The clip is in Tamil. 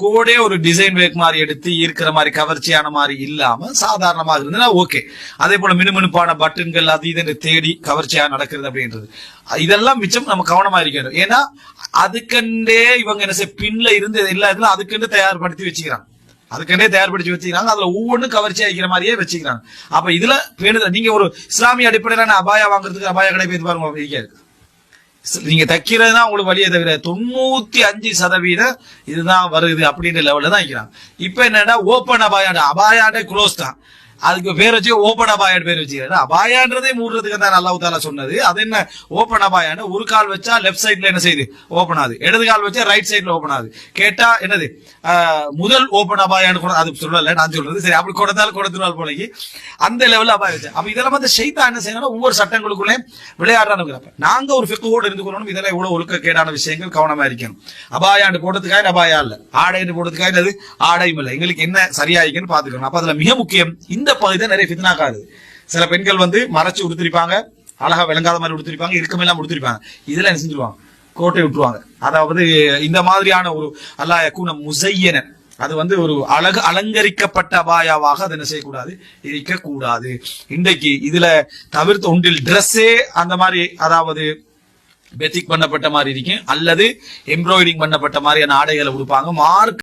கோடே ஒரு டிசைன் வேக் மாதிரி எடுத்து ஈர்க்கிற மாதிரி கவர்ச்சியான மாதிரி இல்லாம சாதாரணமாக இருந்ததுன்னா ஓகே அதே போல மினுமினுப்பான பட்டன்கள் அது இதுன்னு தேடி கவர்ச்சியா நடக்கிறது அப்படின்றது. இதெல்லாம் மிச்சம் நம்ம கவனமா இருக்கணும். ஏன்னா அதுக்கண்டே இவங்க என்ன செய்ய பின்ல இருந்து எல்லா இதுல அதுக்கண்டு தயார்படுத்தி வச்சுக்கிறாங்க. அதுக்கண்டே தயார்படுத்தி வச்சுக்கிறாங்க. அதுல ஒவ்வொன்றும் கவர்ச்சி ஆகிக்கிற மாதிரியே வச்சுக்கிறாங்க. அப்ப இதுல வேணுதான் நீங்க ஒரு இஸ்லாமிய அடிப்படையிலான அபாயா வாங்குறதுக்கு அபாய கடை போய் பாருங்க இருக்காது நீங்க தைக்கிறது தான் உங்களுக்கு வழியை தவிர தொண்ணூத்தி அஞ்சு சதவீதம் இதுதான் வருது அப்படின்ற லெவல்ல தான் இருக்கிறான் இப்ப என்னன்னா ஓப்பன் அபாயாண்டு அபாயாண்டே க்ளோஸ் தான். அதுக்கு பேர் வச்சு ஓபன் அபாயாண்டு பேர் வச்சுக்கிறாரு அபாயான்றதே மூடுறதுக்கு தான் அல்லாஹ் தாலா சொன்னது. அது என்ன? ஓப்பன் அபாயான்னு ஒரு கால் வச்சா லெஃப்ட் சைட்ல என்ன செய்யுது? ஓப்பன் ஆகுது. இடது கால் வச்சா ரைட் சைட்ல ஓப்பன் ஆகுது. கேட்டா என்னது? ஆஹ், முதல் ஓப்பன் அபாயான்னு கூட அது சொல்லல நான் சொல்றது. சரி அப்படி கொடுத்தாலும் கொடுத்துருவாள் போலக்கு அந்த லெவல்ல அபாயம் வச்சு. அப்ப இதெல்லாம் வந்து ஷெய்தா என்ன செய்யணும் ஒவ்வொரு சட்டங்களுக்குள்ளே விளையாடுறானுங்கிறப்ப நாங்க ஒரு ஃபிக்கோடு இருந்து கொள்ளணும். இதெல்லாம் இவ்வளவு ஒழுக்கக்கேடான விஷயங்கள் கவனமா இருக்கணும். அபாயாண்டு போடுறதுக்காக அபாயா இல்ல. ஆடைன்னு போடுறதுக்காக அது ஆடையும் இல்லை. எங்களுக்கு என்ன சரியாயிருக்குன்னு பாத்துக்கணும் அப்ப அதுல மிக முக்கியம் இந்த பகுதி தான் நிறைய ஃபித்னாக்காது சில பெண்கள் வந்து மறைச்சு உடுத்திருப்பாங்க அழகா விளங்காத மாதிரி உடுத்திருப்பாங்க இறுக்கமெல்லாம் உடுத்திருப்பாங்க. இதெல்லாம் என்ன செஞ்சிருவாங்க? கோட்டை விட்டுருவாங்க. அதாவது இந்த மாதிரியான ஒரு அல்லா யக்கூன முசையன. அது வந்து ஒரு அழகு அலங்கரிக்கப்பட்ட அபாயாவாக அதை என்ன செய்யக்கூடாது? இருக்க கூடாது இன்றைக்கு இதுல தவிர்த்து ஒன்றில் ட்ரெஸ்ஸே அந்த மாதிரி அதாவது பெத்திக் பண்ணப்பட்ட மாதிரி இருக்கும் அல்லது எம்ப்ராய்டிங் பண்ணப்பட்ட மாதிரியான ஆடைகளை கொடுப்பாங்க மார்க்